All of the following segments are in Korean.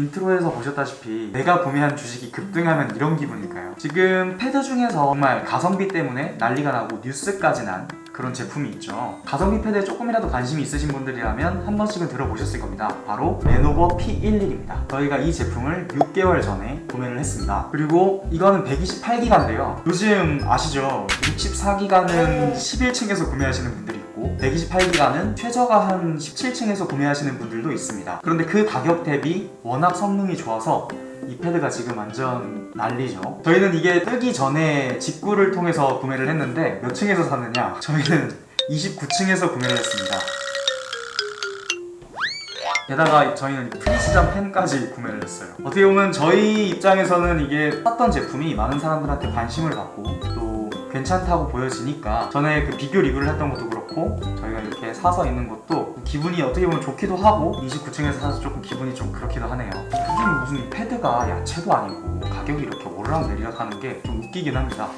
인트로에서 보셨다시피 내가 구매한 주식이 급등하면 이런 기분일까요? 지금 패드 중에서 정말 가성비 때문에 난리가 나고 뉴스까지 난 그런 제품이 있죠. 가성비 패드에 조금이라도 관심이 있으신 분들이라면 한 번씩은 들어보셨을 겁니다. 바로 레노버 P11입니다. 저희가 이 제품을 6개월 전에 구매를 했습니다. 그리고 이거는 128기가인데요. 요즘 아시죠? 64기가는 11층에서 구매하시는 분들이 128기가는 최저가 한 17층에서 구매하시는 분들도 있습니다. 그런데 그 가격 대비 워낙 성능이 좋아서 이 패드가 지금 완전 난리죠. 저희는 이게 뜨기 전에 직구를 통해서 구매를 했는데 몇 층에서 샀느냐? 저희는 29층에서 구매를 했습니다. 게다가 저희는 프리시전 펜까지 구매를 했어요. 어떻게 보면 저희 입장에서는 이게 샀던 제품이 많은 사람들한테 관심을 받고 또 괜찮다고 보여지니까 전에 그 비교 리뷰를 했던 것도 그렇고 저희가 이렇게 사서 있는 것도 기분이 어떻게 보면 좋기도 하고 29층에서 사서 조금 기분이 좀 그렇기도 하네요. 솔직히 무슨 패드가 야채도 아니고 가격이 이렇게 오르락 내리락 하는 게 좀 웃기긴 합니다.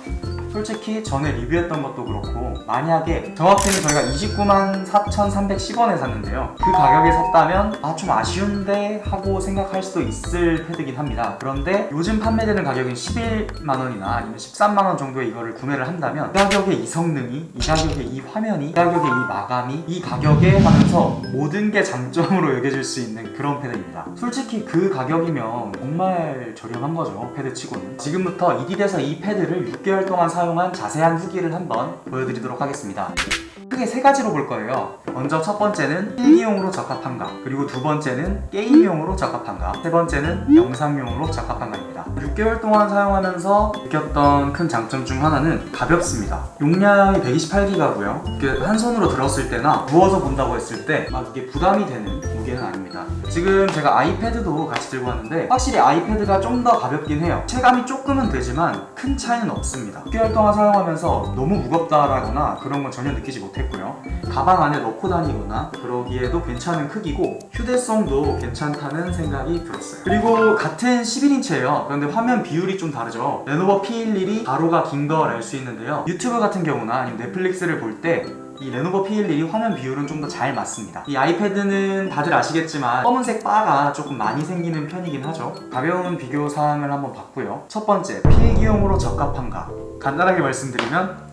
솔직히 전에 리뷰했던 것도 그렇고 만약에 정확히는 저희가 29만 4,310원에 샀는데요. 그 가격에 샀다면 아 좀 아쉬운데 하고 생각할 수도 있을 패드긴 합니다. 그런데 요즘 판매되는 가격인 11만원이나 아니면 13만원 정도에 이거를 구매를 한다면 이 가격에 이 성능이 이 가격에 이 화면이 이 가격에 이 마감이 이 가격에 하면서 모든 게 장점으로 여겨질 수 있는 그런 패드입니다. 솔직히 그 가격이면 정말 저렴한 거죠 패드 치고는. 지금부터 이딜에서 이 패드를 6개월 동안 사 용한 자세한 후기를 한번 보여드리도록 하겠습니다 크게 세 가지로 볼 거예요. 먼저 첫 번째는 필기용으로 적합한가, 그리고 두 번째는 게임용으로 적합한가, 세 번째는 영상용으로 적합한가입니다. 6개월 동안 사용하면서 느꼈던 큰 장점 중 하나는 가볍습니다. 용량이 128기가고요. 한 손으로 들었을 때나 누워서 본다고 했을 때 막 이게 부담이 되는 무게는 아닙니다. 지금 제가 아이패드도 같이 들고 왔는데 확실히 아이패드가 좀 더 가볍긴 해요. 체감이 조금은 되지만 큰 차이는 없습니다. 6개월 동안 사용하면서 너무 무겁다라거나 그런 건 전혀 느끼지 못 했고요. 가방 안에 넣고 다니거나 그러기에도 괜찮은 크기고 휴대성도 괜찮다는 생각이 들었어요. 그리고 같은 11인치예요. 그런데 화면 비율이 좀 다르죠. 레노버 P11이 가로가 긴 걸 알 수 있는데요. 유튜브 같은 경우나 아니면 넷플릭스를 볼때 이 레노버 P11이 화면 비율은 좀 더 잘 맞습니다. 이 아이패드는 다들 아시겠지만 검은색 바가 조금 많이 생기는 편이긴 하죠. 가벼운 비교 사항을 한번 봤고요. 첫 번째, 필기용으로 적합한가? 간단하게 말씀드리면.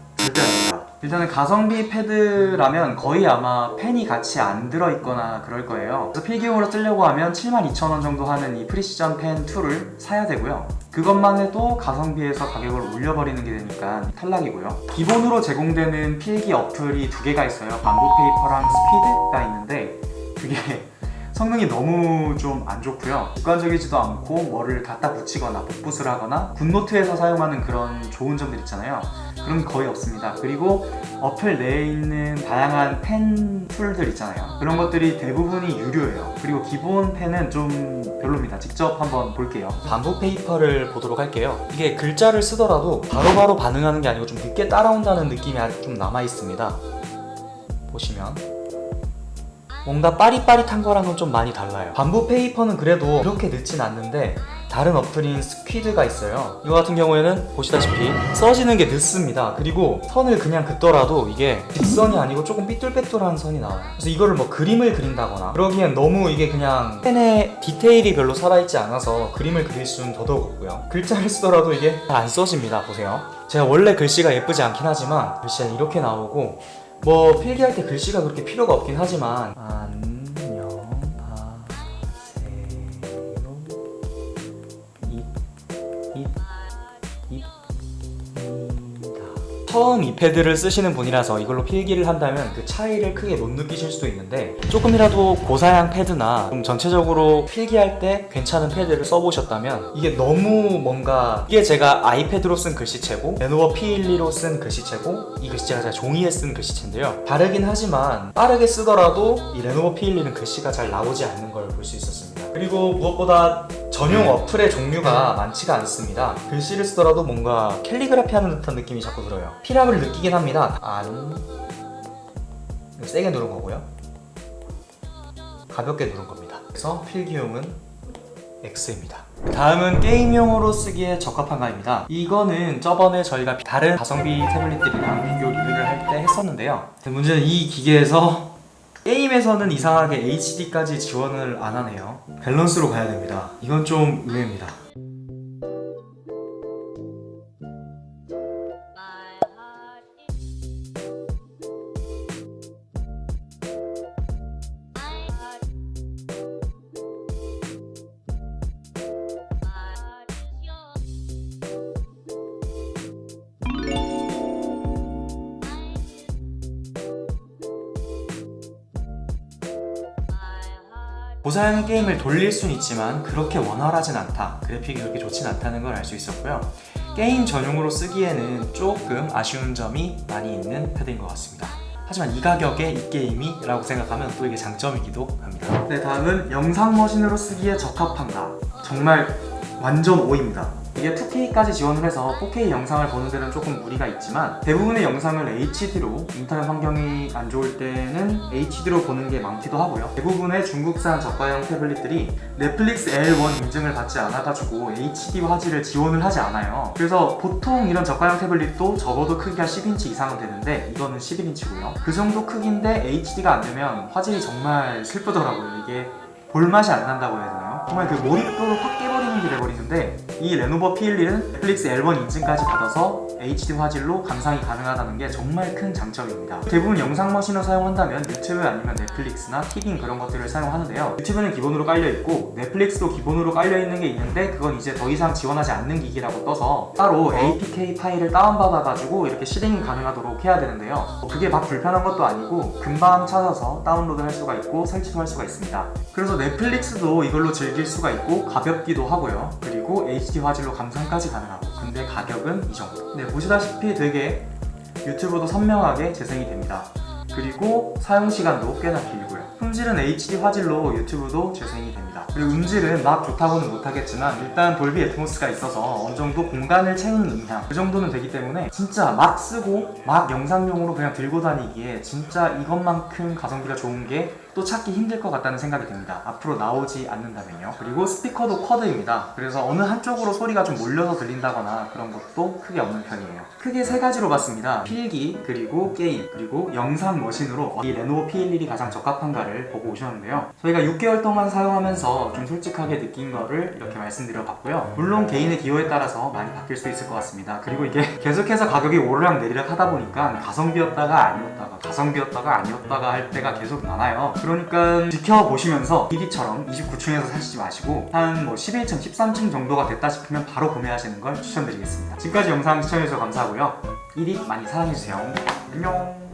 일단은 가성비 패드라면 거의 아마 펜이 같이 안 들어있거나 그럴 거예요. 그래서 필기용으로 쓰려고 하면 72,000원 정도 하는 이 프리시전 펜 2를 사야 되고요. 그것만 해도 가성비에서 가격을 올려버리는 게 되니까 탈락이고요. 기본으로 제공되는 필기 어플이 두 개가 있어요. 반부 페이퍼랑 스피드가 있는데 그게 성능이 너무 좀 안 좋고요. 객관적이지도 않고 뭐를 갖다 붙이거나 복붙을 하거나 굿노트에서 사용하는 그런 좋은 점들 있잖아요. 게 거의 없습니다. 그리고 어플 내에 있는 다양한 펜 툴들 있잖아요. 그런 것들이 대부분이 유료예요. 그리고 기본 펜은 좀 별로입니다. 직접 한번 볼게요. 반부 페이퍼를 보도록 할게요. 이게 글자를 쓰더라도 바로 바로 반응하는 게 아니고 좀 늦게 따라온다는 느낌이 좀 남아 있습니다. 보시면 뭔가 빠릿빠릿한 거랑은 좀 많이 달라요. 반부 페이퍼는 그래도 그렇게 늦진 않는데 다른 어플인 스퀴드가 있어요. 이거 같은 경우에는 보시다시피 써지는 게 늦습니다. 그리고 선을 그냥 긋더라도 이게 직선이 아니고 조금 삐뚤빼뚤한 선이 나와요. 그래서 이거를 뭐 그림을 그린다거나 그러기엔 너무 이게 그냥 펜에 디테일이 별로 살아있지 않아서 그림을 그릴 수는 더더욱 없고요. 글자를 쓰더라도 이게 잘 안 써집니다. 보세요. 제가 원래 글씨가 예쁘지 않긴 하지만 글씨가 이렇게 나오고 뭐 필기할 때 글씨가 그렇게 필요가 없긴 하지만 안 처음 이 패드를 쓰시는 분이라서 이걸로 필기를 한다면 그 차이를 크게 못 느끼실 수도 있는데 조금이라도 고사양 패드나 좀 전체적으로 필기할 때 괜찮은 패드를 써보셨다면 이게 너무 뭔가 이게 제가 아이패드로 쓴 글씨체고 레노버 P12로 쓴 글씨체고 이 글씨체가 제가 종이에 쓴 글씨체인데요. 다르긴 하지만 빠르게 쓰더라도 이 레노버 P12는 글씨가 잘 나오지 않는 걸 볼 수 있었습니다. 그리고 무엇보다 전용 어플의 종류가 많지가 않습니다. 글씨를 쓰더라도 뭔가 캘리그라피 하는 듯한 느낌이 자꾸 들어요. 피랍을 느끼긴 합니다. 안. 세게 누른 거고요. 가볍게 누른 겁니다. 그래서 필기용은 X입니다. 다음은 게임용으로 쓰기에 적합한가입니다. 이거는 저번에 저희가 다른 가성비 태블릿들이랑 비교 리뷰를 할 때 했었는데요. 문제는 이 기계에서 게임 게임에서는 이상하게 HD까지 지원을 안 하네요. 밸런스로 가야 됩니다. 이건 좀 의외입니다. 고사양 게임을 돌릴 순 있지만 그렇게 원활하진 않다. 그래픽이 그렇게 좋진 않다는 걸 알 수 있었고요. 게임 전용으로 쓰기에는 조금 아쉬운 점이 많이 있는 패드인 것 같습니다. 하지만 이 가격에 이 게임이라고 생각하면 또 이게 장점이기도 합니다. 네, 다음은 영상 머신으로 쓰기에 적합한가? 정말 완전 오입니다. 이게 2K까지 지원을 해서 4K 영상을 보는 데는 조금 무리가 있지만 대부분의 영상을 HD로 인터넷 환경이 안 좋을 때는 HD로 보는 게 많기도 하고요. 대부분의 중국산 저가형 태블릿들이 넷플릭스 L1 인증을 받지 않아가지고 HD 화질을 지원을 하지 않아요. 그래서 보통 이런 저가형 태블릿도 적어도 크기가 10인치 이상은 되는데 이거는 11인치고요. 그 정도 크기인데 HD가 안 되면 화질이 정말 슬프더라고요. 이게 볼맛이 안 난다고 해야 되나요? 정말 그 몰입도를 확 게 돼버리는데 이 레노버 P11은 넷플릭스 L1 인증까지 받아서 HD 화질로 감상이 가능하다는 게 정말 큰 장점입니다. 대부분 영상 머신을 사용한다면 유튜브 아니면 넷플릭스나 티빙 그런 것들을 사용하는데요. 유튜브는 기본으로 깔려 있고 넷플릭스도 기본으로 깔려 있는 게 있는데 그건 이제 더 이상 지원하지 않는 기기라고 떠서 따로 APK 파일을 다운받아가지고 이렇게 실행이 가능하도록 해야 되는데요. 뭐 그게 막 불편한 것도 아니고 금방 찾아서 다운로드 할 수가 있고 설치도 할 수가 있습니다. 그래서 넷플릭스도 이걸로 즐길 수가 있고 가볍기도 하고요. 그리고 HD 화질로 감상까지 가능하고 근데 가격은 이 정도. 네 보시다시피 되게 유튜브도 선명하게 재생이 됩니다. 그리고 사용 시간도 꽤나 길고요. 품질은 HD 화질로 유튜브도 재생이 됩니다. 그리고 음질은 막 좋다고는 못하겠지만 일단 돌비 애트모스가 있어서 어느 정도 공간을 채우는 음향 그 정도는 되기 때문에 진짜 막 쓰고 막 영상용으로 그냥 들고 다니기에 진짜 이것만큼 가성비가 좋은 게 또 찾기 힘들 것 같다는 생각이 듭니다. 앞으로 나오지 않는다면요. 그리고 스피커도 쿼드입니다. 그래서 어느 한쪽으로 소리가 좀 몰려서 들린다거나 그런 것도 크게 없는 편이에요. 크게 세 가지로 봤습니다. 필기, 그리고 게임, 그리고 영상 머신으로 이 레노버 P11이 가장 적합한가를 보고 오셨는데요. 저희가 6개월 동안 사용 하면서 좀 솔직하게 느낀 거를 이렇게 말씀드려 봤고요. 물론 개인의 기호에 따라서 많이 바뀔 수 있을 것 같습니다. 그리고 이게 계속해서 가격이 오르락 내리락 하다 보니까 가성비였다가 아니었다가 가성비였다가 아니었다가 할 때가 계속 많아요. 그러니까 지켜보시면서 1위처럼 29층에서 사시지 마시고 한 뭐 11층, 13층 정도가 됐다 싶으면 바로 구매하시는 걸 추천드리겠습니다. 지금까지 영상 시청해주셔서 감사하고요. 1위 많이 사랑해주세요. 안녕.